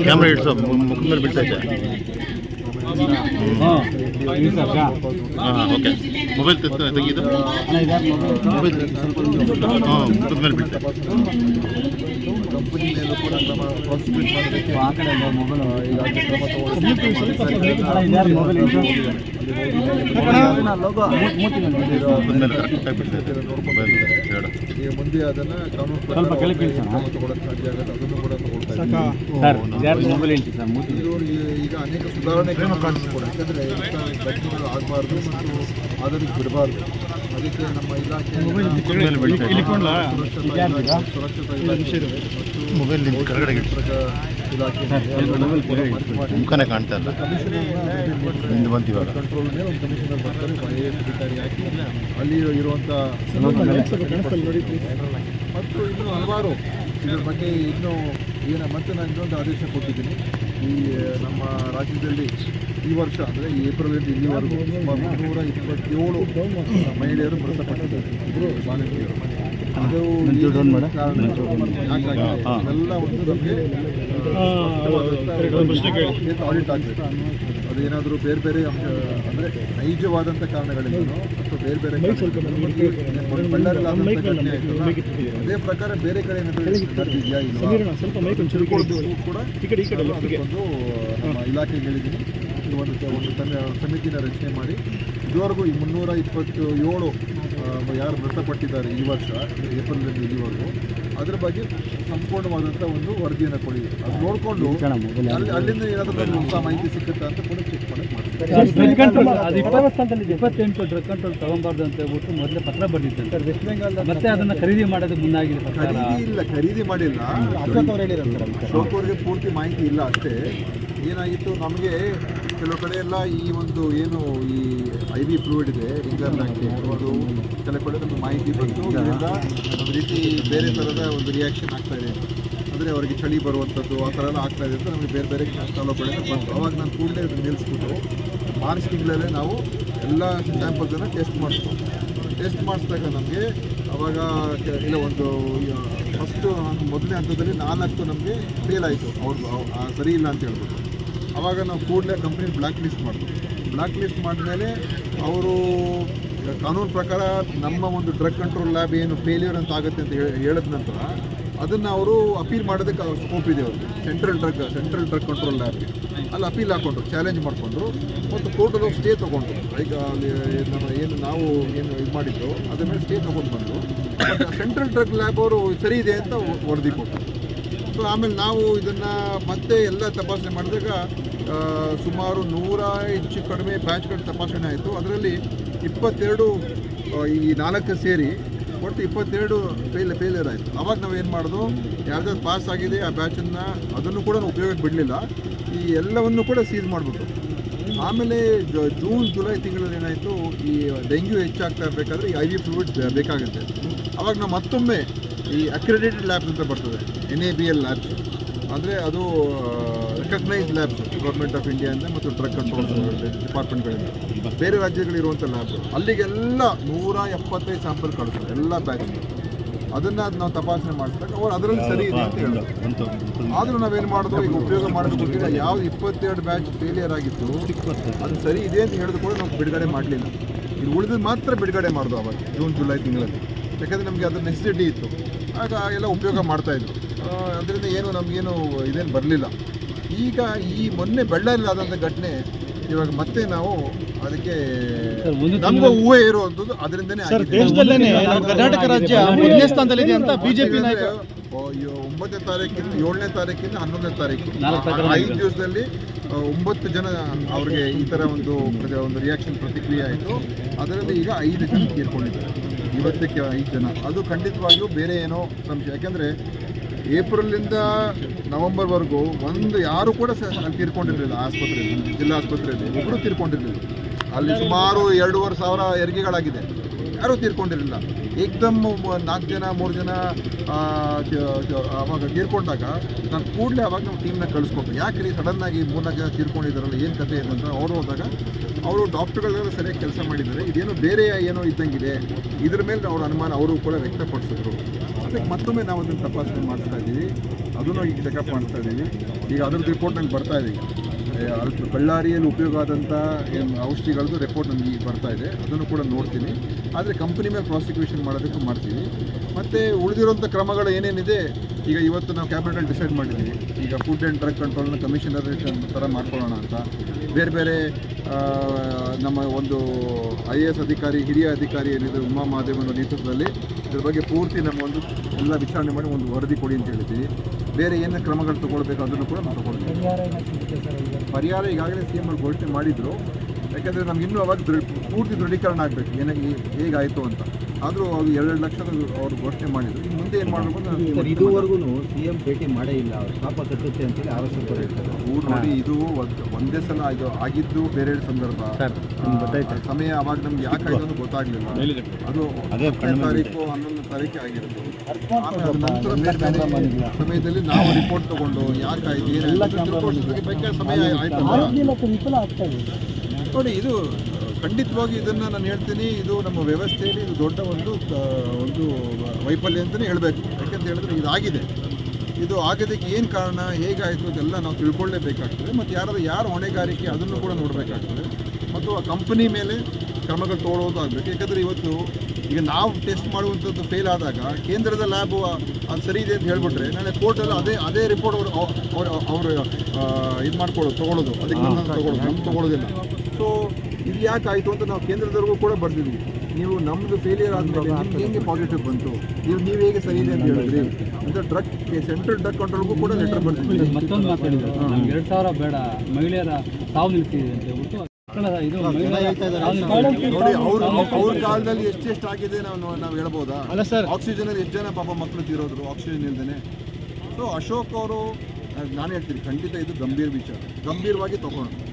Camera ಇಡ್ಸೋ ಮುಖದ ಮೇಲೆ ಬಿಡ್ತೈತೆ ಹಾಂ ಓಕೆ. ಮೊಬೈಲ್ ತೆಗೆದು ಮೊಬೈಲ್ ಹಾಂ ಮುಖದ ಮೇಲೆ ಬಿಡ್ತೈತೆ ಮೊಬೈಲ್ ಸ್ವಲ್ಪ ಕೆಳಗೆ ತಗೊಳ್ಳೋಕೆ ಸಾಧ್ಯ ಅದನ್ನು ಮೂತಿ ಇದು ಈಗ ಅನೇಕ ಸುಧಾರಣೆಗಳನ್ನು ಕ್ರಮಗಳನ್ನು ಕೂಡ ಯಾಕಂದ್ರೆ ಘಟನೆಗಳು ಆಗಬಾರ್ದು ಮತ್ತು ಅದನ್ನು ಬಿಡಬಾರ್ದು ಅದಕ್ಕೆ ನಮ್ಮ ಇಲಾಖೆ ಸುರಕ್ಷತಾ ಇಲಾಖೆ ಸುರಕ್ಷತಾ ಇಲಾಖೆ ಮತ್ತು ಮುಖನೇ ಕಾಣ್ತಾ ಇಲ್ಲ ಹಿಂದೆ ಬಂತು ಇವಾಗ ಕಂಟ್ರೋಲ್ ಮೇಲೆ ಒಂದು ಕಮಿಷನರ್ ಬರ್ತಾರೆ ಐ ಎ ಎಸ್ ಅಧಿಕಾರಿ ಹಾಕಿ ಅಲ್ಲಿ ಇರುವಂಥ ಮತ್ತು ಇನ್ನೂ ಹಲವಾರು ಇದ್ರ ಬಗ್ಗೆ ಇನ್ನೂ ಏನ ಮತ್ತೆ ನಾನು ಇನ್ನೊಂದು ಆದೇಶ ಕೊಟ್ಟಿದ್ದೀನಿ. ಈ ನಮ್ಮ ರಾಜ್ಯದಲ್ಲಿ ಈ ವರ್ಷ ಅಂದರೆ ಈ ಏಪ್ರಿಲಿಂದ ಇಲ್ಲಿವರೆಗೂ ಸುಮಾರು ಮುನ್ನೂರ ಇಪ್ಪತ್ತೇಳು ಮಹಿಳೆಯರು ಮೃತಪಟ್ಟಿದ್ದಾರೆ. ಇಬ್ಬರು ಬಾಲಕಿಯರು. ಅದು ಕಾರಣ. ಇವೆಲ್ಲ ಒಂದು ನಮಗೆ ಆಡಿಟ್ ಆಗಬೇಕು? ಅದು ಏನಾದರೂ ಬೇರೆ ಬೇರೆ ಅಂಶ ಅಂದರೆ ನೈಜವಾದಂಥ ಕಾರಣಗಳಿಂದ ಅಥವಾ ಬೇರೆ ಬೇರೆ ಘಟನೆ ಅದೇ ಪ್ರಕಾರ ಬೇರೆ ಕಡೆ ಏನಾದರೂ ನಡೆದಿದೆಯಾ ಕೂಡ ಅದಕ್ಕೊಂದು ನಮ್ಮ ಇಲಾಖೆಗೆ ಹೇಳಿದ್ದೀನಿ. ಒಂದು ಒಂದು ಸಮಿತಿನ ರಚನೆ ಮಾಡಿ. ಇದುವರೆಗೂ ಈ ಮುನ್ನೂರ ಇಪ್ಪತ್ತು ಏಳು ಯಾರು ಮೃತಪಟ್ಟಿದ್ದಾರೆ ಈ ವರ್ಷ ಏಪ್ರಿಲ್ನಲ್ಲಿ ಇಲ್ಲಿವರೆಗೂ ಅದ್ರ ಬಗ್ಗೆ ಸಂಪೂರ್ಣವಾದಂತ ಒಂದು ವರದಿಯನ್ನು ಕೊಡಿ. ಅದು ನೋಡಿಕೊಂಡು ಅಲ್ಲಿ ಅಲ್ಲಿಂದ ಏನಾದರೂ ಹೊಸ ಮಾಹಿತಿ ಸಿಕ್ಕುತ್ತಾ ಅಂತ ಕೂಡ ಚೆಕ್ ಮಾಡಕ್ಕೆ ಮಾಡ್ತೀವಿ. ಇಪ್ಪತ್ತೆಂಟು ಡ್ರಗ್ ಕಂಟ್ರೋಲ್ ತಗೊಬಾರ್ದು ಅಂತ ಹೇಳ್ಬಿಟ್ಟು ಮೊದಲೇ ಪತ್ರ ಬಂದಿತ್ತು. ವೆಸ್ಟ್ ಬೆಂಗಾಲ್ ಮತ್ತೆ ಅದನ್ನ ಖರೀದಿ ಮಾಡೋದು ಮುಂದಾಗಿದೆ ಖರೀದಿ ಇಲ್ಲ ಖರೀದಿ ಮಾಡಿಲ್ಲ. ಅಶೋಕ್ ಅವ್ರಿಗೆ ಪೂರ್ತಿ ಮಾಹಿತಿ ಇಲ್ಲ ಅಷ್ಟೇ. ಏನಾಗಿತ್ತು? ನಮಗೆ ಕೆಲವು ಕಡೆ ಎಲ್ಲ ಈ ಒಂದು ಏನು ಈ ಐ ವಿ ಫ್ಲೂಯಿಡ್ ಇದೆ ರಿಂಗರ್ ಅದು ಕೆಲವು ಕಡೆ ನಮಗೆ ಮಾಹಿತಿ ಬಂತು. ಇದರಿಂದ ಒಂದು ರೀತಿ ಬೇರೆ ಥರದ ಒಂದು ರಿಯಾಕ್ಷನ್ ಆಗ್ತಾ ಇದೆ. ಅಂದರೆ ಅವರಿಗೆ ಚಳಿ ಬರುವಂಥದ್ದು ಆ ಥರ ಎಲ್ಲ ಆಗ್ತಾ ಇದೆ ಅಂತ ನಮಗೆ ಬೇರೆ ಬೇರೆ ತಾಲೂಕುಗಳಿಂದ ಬಂತು. ಅವಾಗ ನಾನು ಕೂಡಲೇ ಅದನ್ನು ನಿಲ್ಲಿಸ್ಬಿಟ್ಟು ಮಾರ್ಚ್ ತಿಂಗಳಲ್ಲೇ ನಾವು ಎಲ್ಲ ಸ್ಯಾಂಪಲ್ಸನ್ನು ಟೆಸ್ಟ್ ಮಾಡಿಸ್ತು ಟೆಸ್ಟ್ ಮಾಡಿಸಿದಾಗ ನಮಗೆ ಅವಾಗ ಇಲ್ಲ ಒಂದು ಫಸ್ಟು ಮೊದಲನೇ ಹಂತದಲ್ಲಿ ನಾಲ್ಕು ನಮಗೆ ಫೇಲ್ ಆಯಿತು. ಅವ್ರದ್ದು ಸರಿ ಇಲ್ಲ ಅಂತ ಹೇಳ್ಬಿಟ್ಟು. ಅವಾಗ ನಾವು ಕೂಡಲೇ ಕಂಪ್ನಿ ಬ್ಲ್ಯಾಕ್ ಲಿಸ್ಟ್ ಮಾಡಿದ್ವಿ ಬ್ಲ್ಯಾಕ್ ಲಿಸ್ಟ್ ಮಾಡಿದ್ಮೇಲೆ ಅವರು ಕಾನೂನು ಪ್ರಕಾರ ನಮ್ಮ ಒಂದು ಡ್ರಗ್ ಕಂಟ್ರೋಲ್ ಲ್ಯಾಬ್ ಏನು ಫೇಲ್ಯೂರ್ ಅಂತ ಆಗುತ್ತೆ ಅಂತ ಹೇಳಿ, ಹೇಳಿದ ನಂತರ ಅದನ್ನು ಅವರು ಅಪೀಲ್ ಮಾಡೋದಕ್ಕೆ ಸ್ಕೋಪ್ ಇದೆ ಅವರು central drug central drug control ಲ್ಯಾಬ್ಗೆ ಅಲ್ಲಿ ಅಪೀಲ್ ಹಾಕೊಂಡ್ರು ಚಾಲೆಂಜ್ ಮಾಡಿಕೊಂಡ್ರು. ಮತ್ತು ಕೋರ್ಟಲ್ಲಿ ಸ್ಟೇ ತೊಗೊಂಡ್ರು. ಈಗ ನಮ್ಮ ಏನು ನಾವು ಏನು ಇದು ಮಾಡಿದ್ದು ಅದನ್ನು ಸ್ಟೇ ತೊಗೊಂಡು ಬಂದರು. ಸೆಂಟ್ರಲ್ ಡ್ರಗ್ ಲ್ಯಾಬ್ ಅವರು ಸರಿ ಇದೆ ಅಂತ ವರದಿ ಕೊಟ್ಟರು. ಸೊ ಆಮೇಲೆ ನಾವು ಇದನ್ನು ಮತ್ತೆ ಎಲ್ಲ ತಪಾಸಣೆ ಮಾಡಿದಾಗ ಸುಮಾರು ನೂರ ಹೆಚ್ಚು ಕಡಿಮೆ ಬ್ಯಾಚ್ಗಳ ತಪಾಸಣೆ ಆಯಿತು. ಅದರಲ್ಲಿ ಇಪ್ಪತ್ತೆರಡು ಈ ನಾಲ್ಕು ಸೇರಿ ಒಟ್ಟು ಇಪ್ಪತ್ತೆರಡು ಫೇಲ್ ಫೇಲಿಯರ್ ಆಯಿತು. ಅವಾಗ ನಾವು ಏನು ಮಾಡೋದು? ಯಾರ್ದಾದ್ರು ಪಾಸ್ ಆಗಿದೆ, ಆ ಬ್ಯಾಚನ್ನು ಅದನ್ನು ಕೂಡ ಉಪಯೋಗಕ್ಕೆ ಬಿಡಲಿಲ್ಲ. ಈ ಎಲ್ಲವನ್ನು ಕೂಡ ಸೀಸ್ ಮಾಡಿಬಿಟ್ಟು ಆಮೇಲೆ ಜೂನ್, ಜುಲೈ ತಿಂಗಳಲ್ಲಿ ಏನಾಯಿತು, ಈ ಡೆಂಗ್ಯೂ ಹೆಚ್ಚಾಗ್ತಾ ಇರಬೇಕಾದ್ರೆ ಈ ಐ ವಿ ಫ್ಲೂಯಿಡ್ ಬೇಕಾಗುತ್ತೆ. ಅವಾಗ ನಾವು ಮತ್ತೊಮ್ಮೆ ಈ ಅಕ್ರೆಡಿಟೆಡ್ ಲ್ಯಾಬ್ಸ್ ಅಂತ ಬರ್ತದೆ N A B L labs ಅಂದರೆ ಅದು ರೆಕಗ್ನೈಸ್ಡ್ ಲ್ಯಾಬ್ಸ್ ಗೌರ್ಮೆಂಟ್ ಆಫ್ ಇಂಡಿಯಾದಿಂದ ಮತ್ತು ಡ್ರಗ್ ಕಂಟ್ರೋಲ್ ಡಿಪಾರ್ಟ್ಮೆಂಟ್ಗಳಿಂದ ಬೇರೆ ರಾಜ್ಯಗಳಿರುವಂಥ ಲ್ಯಾಬ್ ಅಲ್ಲಿಗೆಲ್ಲ ನೂರ ಎಪ್ಪತ್ತೈದು ಸ್ಯಾಂಪಲ್ ಕಳಿಸ್ತಾರೆ, ಎಲ್ಲ ಬ್ಯಾಚ್ ಅದನ್ನು ನಾವು ತಪಾಸಣೆ ಮಾಡಿಸಿದಾಗ ಅವ್ರು ಅದರಲ್ಲಿ ಸರಿ ಇದೆ ಅಂತ ಹೇಳಿದ್ರು ಆದರೂ ನಾವೇನು ಮಾಡೋದು, ಈಗ ಉಪಯೋಗ ಮಾಡೋದು ಗೊತ್ತಿಲ್ಲ ಯಾವ್ದು ಇಪ್ಪತ್ತೆರಡು ಬ್ಯಾಚ್ ಫೇಲಿಯರ್ ಆಗಿತ್ತು, ಅದು ಸರಿ ಇದೆ ಅಂತ ಹೇಳಿದ ಕೂಡ ನಾವು ಬಿಡುಗಡೆ ಮಾಡಲಿಲ್ಲ. ಇದು ಉಳಿದು ಮಾತ್ರ ಬಿಡುಗಡೆ ಮಾಡೋದು ಅವಾಗ ಜೂನ್, ಜುಲೈ ತಿಂಗಳಲ್ಲಿ. ಯಾಕಂದರೆ ನಮಗೆ ಅದರ ನೆಸೆಸಿಟಿ ಇತ್ತು. ಆಗ ಎಲ್ಲ ಉಪಯೋಗ ಮಾಡ್ತಾಯಿದ್ರು ಅದರಿಂದ ಏನು ನಮಗೇನು ಇದೇನು ಬರಲಿಲ್ಲ. ಈಗ ಈ ಮೊನ್ನೆ ಬಳ್ಳಾರಿಯಲ್ಲಿ ಆದಂಥ ಘಟನೆ ಇವಾಗ ಮತ್ತೆ ನಾವು ಅದಕ್ಕೆ ನಮ್ಗೆ ಊಹೆ ಇರುವಂಥದ್ದು ಅದರಿಂದನೇ ಕರ್ನಾಟಕ ರಾಜ್ಯ ಸ್ಥಾನದಲ್ಲಿದೆ ಅಂತ ಬಿಜೆಪಿ ಒಂಬತ್ತನೇ ತಾರೀಕಿಂದ ಏಳನೇ ತಾರೀಕಿಂದ ಹನ್ನೊಂದನೇ ತಾರೀಕು ಐದು ದಿವಸದಲ್ಲಿ ಒಂಬತ್ತು ಜನ ಅವ್ರಿಗೆ ಈ ಥರ ಒಂದು ಒಂದು ರಿಯಾಕ್ಷನ್ ಪ್ರತಿಕ್ರಿಯೆ ಆಯಿತು. ಅದರಲ್ಲಿ ಈಗ ಐದು ಜನ ತೀರ್ಕೊಂಡಿದ್ದಾರೆ. ಇವತ್ತಕ್ಕೆ ಐದು ಜನ. ಅದು ಖಂಡಿತವಾಗಿಯೂ ಬೇರೆ ಏನೋ ಸಂಶಯ. ಯಾಕೆಂದರೆ ಏಪ್ರಿಲಿಂದ ನವಂಬರ್ವರೆಗೂ ಒಂದು ಯಾರು ಕೂಡ ಅಲ್ಲಿ ತೀರ್ಕೊಂಡಿರಲಿಲ್ಲ, ಆಸ್ಪತ್ರೆಯಲ್ಲಿ ಜಿಲ್ಲಾ ಆಸ್ಪತ್ರೆಯಲ್ಲಿ ಒಬ್ಬರು ತೀರ್ಕೊಂಡಿರಲಿಲ್ಲ. ಅಲ್ಲಿ ಸುಮಾರು ಎರಡೂವರೆ ಸಾವಿರ ಹೆರಿಗೆಗಳಾಗಿದೆ ಯಾರೂ ತೀರ್ಕೊಂಡಿರಲಿಲ್ಲ. ಏಕ್ದಮ್ ನಾಲ್ಕು ಜನ, ಮೂರು ಜನ ಅವಾಗ ತೀರ್ಕೊಂಡಾಗ ನಾನು ಕೂಡಲೇ ಅವಾಗ ನಾವು ಟೀಮ್ನ ಕಳಿಸ್ಕೊಟ್ಟು ಯಾಕೆ ರೀ ಸಡನ್ನಾಗಿ ಮೂರ್ನಾಲ್ಕು ಜನ ತೀರ್ಕೊಂಡಿದ್ದಾರಲ್ಲ ಏನು ಕತೆ ಇದೆ ಅಂತ ಅವ್ರು ಹೋದಾಗ ಅವರು ಡಾಕ್ಟರ್ಗಳೆಲ್ಲ ಸರಿಯಾಗಿ ಕೆಲಸ ಮಾಡಿದ್ದಾರೆ. ಇದೇನೋ ಬೇರೆ ಏನೋ ಇದ್ದಂಗಿದೆ. ಇದ್ರ ಮೇಲೆ ಅವ್ರ ಅನುಮಾನ ಅವರು ಕೂಡ ವ್ಯಕ್ತಪಡಿಸಿದ್ರು. ಅದಕ್ಕೆ ಮತ್ತೊಮ್ಮೆ ನಾವು ಅದನ್ನು ತಪಾಸಣೆ ಮಾಡ್ತಾ ಇದ್ದೀವಿ ಅದನ್ನು ಈಗ ಚೆಕಪ್ ಮಾಡ್ತಾ ಇದ್ದೀವಿ ಈಗ ಅದ್ರದ್ದು ರಿಪೋರ್ಟ್ ನಂಗೆ ಬರ್ತಾ ಇದೆ ಅದು ಬಳ್ಳಾರಿಯಲ್ಲಿ ಉಪಯೋಗ ಆದಂಥ ಏನು ಔಷಧಿಗಳದ್ದು ರಿಪೋರ್ಟ್ ಈಗ ಬರ್ತಾ ಇದೆ. ಅದನ್ನು ಕೂಡ ನೋಡ್ತೀನಿ. ಆದರೆ ಕಂಪನಿ ಮೇಲೆ ಪ್ರಾಸಿಕ್ಯೂಷನ್ ಮಾಡೋದಕ್ಕೂ ಮಾಡ್ತೀವಿ. ಮತ್ತು ಉಳಿದಿರುವಂಥ ಕ್ರಮಗಳು ಏನೇನಿದೆ, ಈಗ ಇವತ್ತು ನಾವು ಕ್ಯಾಬಿನೆಟಲ್ಲಿ ಡಿಸೈಡ್ ಮಾಡಿದ್ದೀವಿ ಈಗ ಫುಡ್ ಆ್ಯಂಡ್ ಡ್ರಗ್ ಕಂಟ್ರೋಲ್ನ ಕಮಿಷನರ್ ಥರ ಮಾಡ್ಕೊಳ್ಳೋಣ ಅಂತ. ಬೇರೆ ಬೇರೆ ನಮ್ಮ ಒಂದು ಐ ಎ ಎಸ್ ಅಧಿಕಾರಿ, ಹಿರಿಯ ಅಧಿಕಾರಿ ಏನಿದೆ, ಉಮಾ ಮಹಾದೇವನ ನೇತೃತ್ವದಲ್ಲಿ ಇದ್ರ ಬಗ್ಗೆ ಪೂರ್ತಿ ನಮ್ಮ ಒಂದು ಎಲ್ಲ ವಿಚಾರಣೆ ಮಾಡಿ ಒಂದು ವರದಿ ಕೊಡಿ ಅಂತ ಹೇಳ್ತೀವಿ ಬೇರೆ ಏನು ಕ್ರಮಗಳು ತಗೊಳ್ಬೇಕು ಅದನ್ನು ಕೂಡ ನಾವು ತಗೊಳ್ತೀವಿ. ಪರಿಹಾರ ಈಗಾಗಲೇ ಸಿ ಎಂ ಘೋಷಣೆ ಮಾಡಿದ್ರು. ಯಾಕೆಂದರೆ ನಮ್ಗೆ ಇನ್ನೂ ಅವಾಗ ದೃಢ ಪೂರ್ತಿ ದೃಢೀಕರಣ ಆಗಬೇಕು. ಏನಾಗಿ ಹೇಗಾಯಿತು ಅಂತ. ಆದರೂ ಅವ್ರು ಎರಡು ಲಕ್ಷದ ಅವರು ಘೋಷಣೆ ಮಾಡಿದ್ರು. ಮುಂದೆ ಏನು ಮಾಡಬೇಕು ಅಂತ ಇದುವರೆಗೂ ಸಿಎಂ ಭೇಟಿ ಮಾಡೇ ಇಲ್ಲ. ಅವ್ರು ಶಾಪ ಕಟ್ಟುತ್ತೆ ಅಂತೇಳಿ ಆರೋಪ ಇರ್ತಾರೆ ಊರು ನೋಡಿ ಇದು ಒಂದ್- ಒಂದೇ ಸಲ ಇದು ಆಗಿದ್ದು ಬೇರೆ ಸಂದರ್ಭ. ಸಮಯ ಅವಾಗ ನಮ್ಗೆ ಯಾಕೆ ಆಯ್ತು ಅಂತ ಗೊತ್ತಾಗ್ಲಿಲ್ಲ. ಅದು ಹತ್ತನೇ ತಾರೀಕು ಹನ್ನೊಂದು ತಾರೀಕು ಆಗಿರೋದು. ನಂತರ ಬೇರೆ ಬೇರೆ ಸಮಯದಲ್ಲಿ ನಾವು ರಿಪೋರ್ಟ್ ತಗೊಂಡು ಯಾಕಾಯ್ತು ತಿಳ್ಕೊಳ್ಳೋದಕ್ಕೆ ಬೇಕಾದ ಸಮಯ ಆಯ್ತಲ್ಲ. ನೋಡಿ ಇದು ಖಂಡಿತವಾಗಿ ಇದನ್ನು ನಾನು ಹೇಳ್ತೀನಿ ಇದು ನಮ್ಮ ವ್ಯವಸ್ಥೆಯಲ್ಲಿ ಇದು ದೊಡ್ಡ ಒಂದು ಒಂದು ವೈಫಲ್ಯ ಅಂತಲೇ ಹೇಳಬೇಕು. ಯಾಕೆಂತ ಹೇಳಿದ್ರೆ ಇದಾಗಿದೆ ಇದು ಆಗೋದಕ್ಕೆ ಏನು ಕಾರಣ ಹೇಗಾಯಿತು ಅದೆಲ್ಲ ನಾವು ತಿಳ್ಕೊಳ್ಳೇಬೇಕಾಗ್ತದೆ. ಮತ್ತು ಯಾರಾದರೂ ಯಾರು ಹೊಣೆಗಾರಿಕೆ ಅದನ್ನು ಕೂಡ ನೋಡಬೇಕಾಗ್ತದೆ. ಮತ್ತು ಆ ಕಂಪನಿ ಮೇಲೆ ಕ್ರಮಗಳು ತೊಗೊಳ್ಳೋದು ಆಗಬೇಕು. ಯಾಕಂದರೆ ಇವತ್ತು ಈಗ ನಾವು ಟೆಸ್ಟ್ ಮಾಡುವಂಥದ್ದು ಫೇಲ್ ಆದಾಗ ಕೇಂದ್ರದ ಲ್ಯಾಬು ಅದು ಸರಿ ಇದೆ ಅಂತ ಹೇಳಿಬಿಟ್ರೆ ನಾಳೆ ಕೋರ್ಟಲ್ಲಿ ಅದೇ ಅದೇ ರಿಪೋರ್ಟ್ ಅವರು ಅವರು ಅವರು ಇದು ಮಾಡ್ಕೊಳ್ಳೋದು ತೊಗೊಳ್ಳೋದು. ಅದಕ್ಕೆ ತೊಗೊಳ್ಳೋದು. ನಮ್ಗೆ ತೊಗೊಳ್ಳೋದಿಲ್ಲ. ಸೊ ಇದು ಯಾಕೆ ಆಯಿತು ಅಂತ ನಾವು ಕೇಂದ್ರದವರೆಗೂ ಕೂಡ ಬರ್ದಿದ್ವಿ. ನೀವು ನಮ್ಮದು ಫೇಲಿಯರ್ ಆದಮೇಲೆ ನಿಮ್ಗೆ ಹೇಗೆ ಪಾಸಿಟಿವ್ ಬಂತು? ನೀವು ನೀವು ಹೇಗೆ ಸರಿ ಇದೆ ಅಂತ ಹೇಳಿದ್ರಿ. ಅಂತ ಡ್ರಗ್ ಸೆಂಟ್ರಲ್ ಡ್ರಗ್ ಕಂಟ್ರೋಲ್ಗೂ ಕೂಡ ಲೆಟರ್ ಬರ್ತಿದ್ವಿ ಮತ್ತೊಂದು ಮಾತಾಡಿದ್ರು ಎರಡು ಸಾವಿರ ಬೇಡ ಮಹಿಳೆಯರ ಸಾವು ನಿಲ್ತಿದೆ ಅಂತ ಹೇಳ್ಬಿಟ್ಟು. ನೋಡಿ ಅವ್ರ ಅವ್ರ ಕಾಲದಲ್ಲಿ ಎಷ್ಟೆಷ್ಟು ಆಗಿದೆ ನಾವು ನಾವು ಹೇಳ್ಬೋದಾ? ಅಲ್ಲ ಸರ್. ಆಕ್ಸಿಜನ್ ಎಷ್ಟು ಜನ ಪಾಪ ಮಕ್ಕಳು ತೀರೋದ್ರು ಆಕ್ಸಿಜನ್ ಇಲ್ದೇನೆ? ಸೊ ಅಶೋಕ್ ಅವರು ನಾನು ಹೇಳ್ತೀನಿ ಖಂಡಿತ ಇದು ಗಂಭೀರ ವಿಚಾರ. ಗಂಭೀರವಾಗಿ ತಗೊಂಡು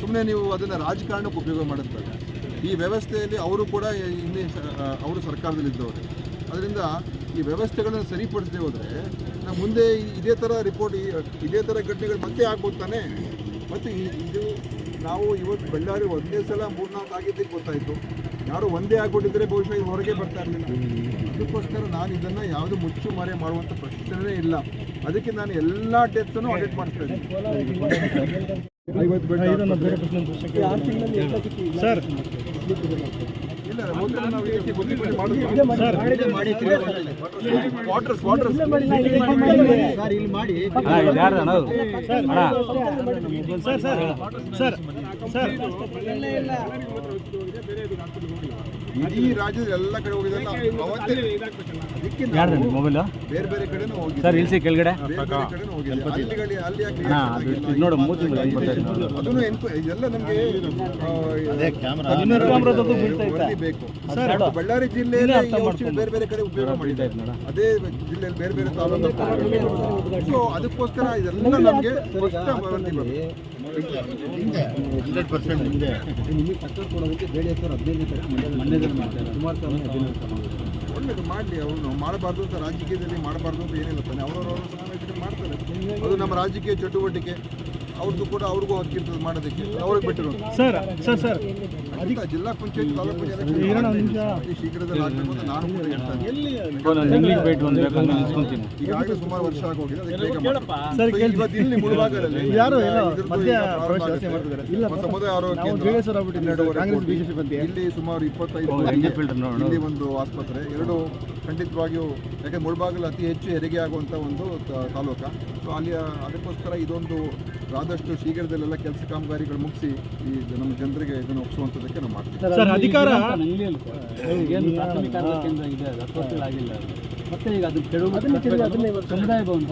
ಸುಮ್ಮನೆ ನೀವು ಅದನ್ನು ರಾಜಕಾರಣಕ್ಕೆ ಉಪಯೋಗ ಮಾಡುತ್ತಾರೆ. ಈ ವ್ಯವಸ್ಥೆಯಲ್ಲಿ ಅವರು ಕೂಡ ಇನ್ನೇ ಅವರು ಸರ್ಕಾರದಲ್ಲಿದ್ದವರು ಅದರಿಂದ ಈ ವ್ಯವಸ್ಥೆಗಳನ್ನು ಸರಿಪಡಿಸದೆ ಹೋದರೆ ನಾವು ಮುಂದೆ ಇದೇ ಥರ ರಿಪೋರ್ಟ್ ಇದೇ ಥರ ಘಟನೆಗಳು ಮತ್ತೆ ಆಗ್ಬೋದು ತಾನೆ ಮತ್ತು ಇದು ನಾವು ಇವತ್ತು ಬಳ್ಳಾರಿ ಒಂದೇ ಸಲ ಮೂರ್ನಾಲ್ಕು ಆಗಿದ್ದಕ್ಕೆ ಗೊತ್ತಾಯಿತು. ಯಾರು ಒಂದೇ ಆಗ್ಬಿಟ್ಟಿದ್ರೆ ಬಹುಶಃ ಇದು ಹೊರಗೆ ಬರ್ತಾ ಇರಲಿಲ್ಲ. ಅದಕ್ಕೋಸ್ಕರ ನಾನು ಇದನ್ನು ಯಾವುದು ಮುಚ್ಚು ಮರೆ ಮಾಡುವಂಥ ಪ್ರಶ್ನೆನೇ ಇಲ್ಲ. ಅದಕ್ಕೆ ನಾನು ಎಲ್ಲ ಟೆಸ್ಟನ್ನು ಆಡಿಟ್ ಮಾಡ್ತಾ ಇದ್ದೀನಿ. ಸರ್. ಇಲ್ಲ ಮೊದಲು ನಾವು ಇದಕ್ಕೆ ಸರ್. ಮಾಡಿ. Sir. Waters sir sir. Sir. Sir. Sir ಇಡೀ ರಾಜ್ಯದ ಎಲ್ಲ ಕಡೆ ಹೋಗಿದ್ದಲ್ಲ ಅವತ್ತೇ ಅದಕ್ಕೆ ನಾವು ಮೊಬೈಲ್ ಬೇರೆ ಬೇರೆ ಕಡೆನೂ ಹೋಗಿದ್ದೆ ಸರ್ ಇಲ್ಸಿ ಕೆಳಗಡೆ? ಬೇರೆ ಬೇರೆ ಕಡೆನೂ ಹೋಗಿದ್ದೆ ಅಲ್ಲಿಗಳಿ ಅಲ್ಲಿ ಯಾಕೆ ಹಾ, ಅದು? ನೋಡು, ಇದೆ. ಅದನ್ನು ಇದೆಲ್ಲ ನಮಗೆ ಕ್ಯಾಮ್ರಾದದ್ದು ಬೀಳ್ತಾ ಬೇಕು. ಸರ್, ಬಳ್ಳಾರಿ ಜಿಲ್ಲೆಯಲ್ಲಿ ಬೇರೆ ಬೇರೆ ಕಡೆ ಉಪಯೋಗ ಮಾಡಿದ್ದಾರೆ. ನೋಡ. ಅದೇ ಜಿಲ್ಲೆಯಲ್ಲಿ ಬೇರೆ ಬೇರೆ ತಾಲೂಕು ಸೊ ಅದಕ್ಕೋಸ್ಕರ ಇದೆಲ್ಲ ನಮಗೆ ಸ್ಪಷ್ಟ ವರದಿ ಬರಬೇಕು ಕೊಡೋದಕ್ಕೆ ಮಾಡ್ತಾರೆ ಮಾಡಿದ್ರು. ಒಳ್ಳೇದು ಮಾಡಲಿ, ಅವನು ಮಾಡಬಾರ್ದು ಅಂತ ರಾಜಕೀಯದಲ್ಲಿ ಮಾಡಬಾರ್ದು ಅಂತ ಏನಿಲ್ಲ ತಾನೆ. ಅವರವರು ಮಾಡ್ತಾರೆ. ಅದು ನಮ್ಮ ರಾಜಕೀಯ ಚಟುವಟಿಕೆ. ಅವ್ರದ್ದು ಕೂಡ ಅವ್ರಿಗೂ ಹಕ್ಕಿರ್ತದೆ ಮಾಡೋದಕ್ಕೆ. ಅವ್ರಿಗೆ ಬಿಟ್ಟಿರೋದು. Sir sir sir. ಜಿಲ್ಲಾ ಪಂಚಾಯತ್ ತಾಲೂಕು ಪಂಚಾಯತ್ ಅತಿ ಶೀಘ್ರದಲ್ಲಿ ಆಗಬೇಕು ನಾನು ಕೂಡ ಹೇಳ್ತೇನೆ ಈಗಾಗಲೇ ಸುಮಾರು ವರ್ಷ ಆಗೋಗಿದೆ ಅದಕ್ಕೆ ಇವತ್ತು ಇಲ್ಲಿ ಯಾರು ಸಮುದಾಯ ಆರೋಗ್ಯ. ಇಲ್ಲಿ ಸುಮಾರು ಇಪ್ಪತ್ತೈದು ಇಲ್ಲಿ ಒಂದು ಆಸ್ಪತ್ರೆ. ಎರಡು ಖಂಡಿತವಾಗಿಯೂ ಯಾಕೆ ಮುಳಬಾಗಿಲು ಅತಿ ಹೆಚ್ಚು ಹೆರಿಗೆ ಆಗುವಂಥ ಒಂದು ತಾಲೂಕು ತಾಲೂಕ. ಸೊ ಅಲ್ಲಿ ಅದಕ್ಕೋಸ್ಕರ ಇದೊಂದು ಆದಷ್ಟು ಶೀಘ್ರದಲ್ಲೆಲ್ಲ ಕೆಲಸ ಕಾಮಗಾರಿಗಳು ಮುಗಿಸಿ ಈ ನಮ್ಮ ಜನರಿಗೆ ಇದನ್ನು ಒಪ್ಪಿಸುವಂಥದ್ದಕ್ಕೆ ನಾವು ಮಾಡ್ತೀವಿ. ಸರ್ ಅಧಿಕಾರ ಏನು ಪ್ರಾಥಮಿಕ ಆರೋಗ್ಯ ಕೇಂದ್ರ ಇದೆ ಅದು ಹತ್ತು ವರ್ಷಗಳಾಗಿಲ್ಲ ಅದು. ಮತ್ತೆ ಈಗ ಅದು ಕೆಡವು ಸಮುದಾಯ ಭವನ